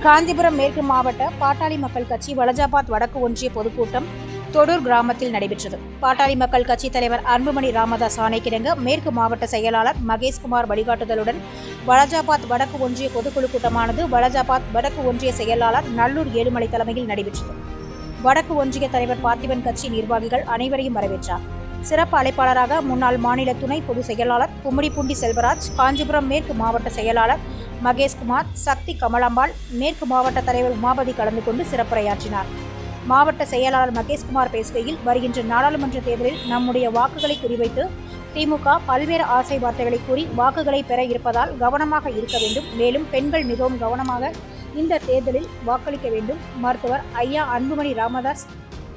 காஞ்சிபுரம் மேற்கு மாவட்ட பாட்டாளி மக்கள் கட்சி வலஜாபாத் வடக்கு ஒன்றிய பொதுக்கூட்டம் தொடூர் கிராமத்தில் நடைபெற்றது. பாட்டாளி மக்கள் கட்சி தலைவர் அன்புமணி ராமதாஸ் ஆணைக்கிடங்க மேற்கு மாவட்ட செயலாளர் மகேஷ்குமார் வழிகாட்டுதலுடன் வலஜாபாத் வடக்கு ஒன்றிய பொதுக்குழு கூட்டமானது வலஜாபாத் வடக்கு ஒன்றிய செயலாளர் நல்லூர் ஏழுமலை தலைமையில் நடைபெற்றது. வடக்கு ஒன்றிய தலைவர் பார்த்திபன் கட்சி நிர்வாகிகள் அனைவரையும் வரவேற்றார். சிறப்பு அழைப்பாளராக முன்னாள் மாநில துணை பொதுச் செயலாளர் கும்மிடிப்பூண்டி செல்வராஜ் காஞ்சிபுரம் மேற்கு மாவட்ட செயலாளர் மகேஷ்குமார் சக்தி கமலாம்பாள் மேற்கு மாவட்ட தலைவர் உமாபதி கலந்து கொண்டு சிறப்புரையாற்றினார். மாவட்ட செயலாளர் மகேஷ்குமார் பேசுகையில் வருகின்ற நாடாளுமன்ற தேர்தலில் நம்முடைய வாக்குகளை குறிவைத்து திமுக பல்வேறு ஆசை வார்த்தைகளை கூறி வாக்குகளை பெற இருப்பதால் கவனமாக இருக்க வேண்டும். மேலும் பெண்கள் மிகவும் கவனமாக இந்த தேர்தலில் வாக்களிக்க வேண்டும். மருத்துவர் ஐயா அன்புமணி ராமதாஸ்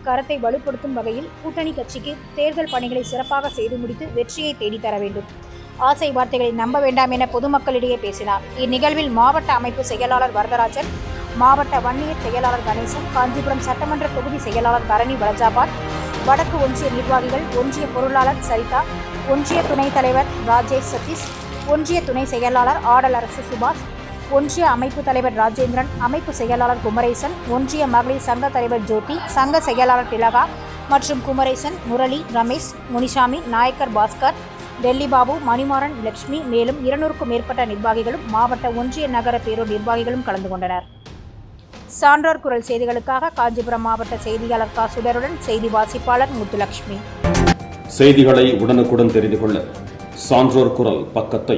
கரத்தை வலுப்படுத்தும் வகையில் கூட்டணி கட்சிக்கு தேர்தல் பணிகளை சிறப்பாக செய்து முடித்து வெற்றியை தேடித்தர வேண்டும். ஆசை வார்த்தைகளை நம்ப வேண்டாம் என பொதுமக்களிடையே பேசினார். இந்நிகழ்வில் மாவட்ட அமைப்பு செயலாளர் வரதராஜன் மாவட்ட வன்னியர் செயலாளர் கணேசன் காஞ்சிபுரம் சட்டமன்ற தொகுதி செயலாளர் தரணி வலஜாபாத் வடக்கு ஒன்றிய நிர்வாகிகள் ஒன்றிய பொருளாளர் சரிதா ஒன்றிய துணைத் தலைவர் ராஜேஷ் சதீஷ் ஒன்றிய துணை செயலாளர் ஆடல் அரசு சுபாஷ் ஒன்றிய அமைப்பு தலைவர் ராஜேந்திரன் அமைப்பு செயலாளர் குமரேசன் ஒன்றிய மகளிர் சங்க தலைவர் ஜோதி சங்க செயலாளர் திலகா மற்றும் குமரேசன் முரளி ரமேஷ் முனிசாமி நாயக்கர் பாஸ்கர் டெல்லி பாபு மணிமாறன் லட்சுமி மேலும் இருநூறுக்கும் மேற்பட்ட நிர்வாகிகளும் மாவட்ட ஒன்றிய நகர பேரூர் நிர்வாகிகளும் கலந்து கொண்டனர். சான்றோர் குரல் செய்திகளுக்காக காஞ்சிபுரம் மாவட்ட செய்தியாளர் கா சுடருடன் செய்தி வாசிப்பாளர் முத்துலட்சுமி செய்திகளை உடனுக்குடன் தெரிந்து கொள்ள சான்றோர் குரல் பக்கத்தை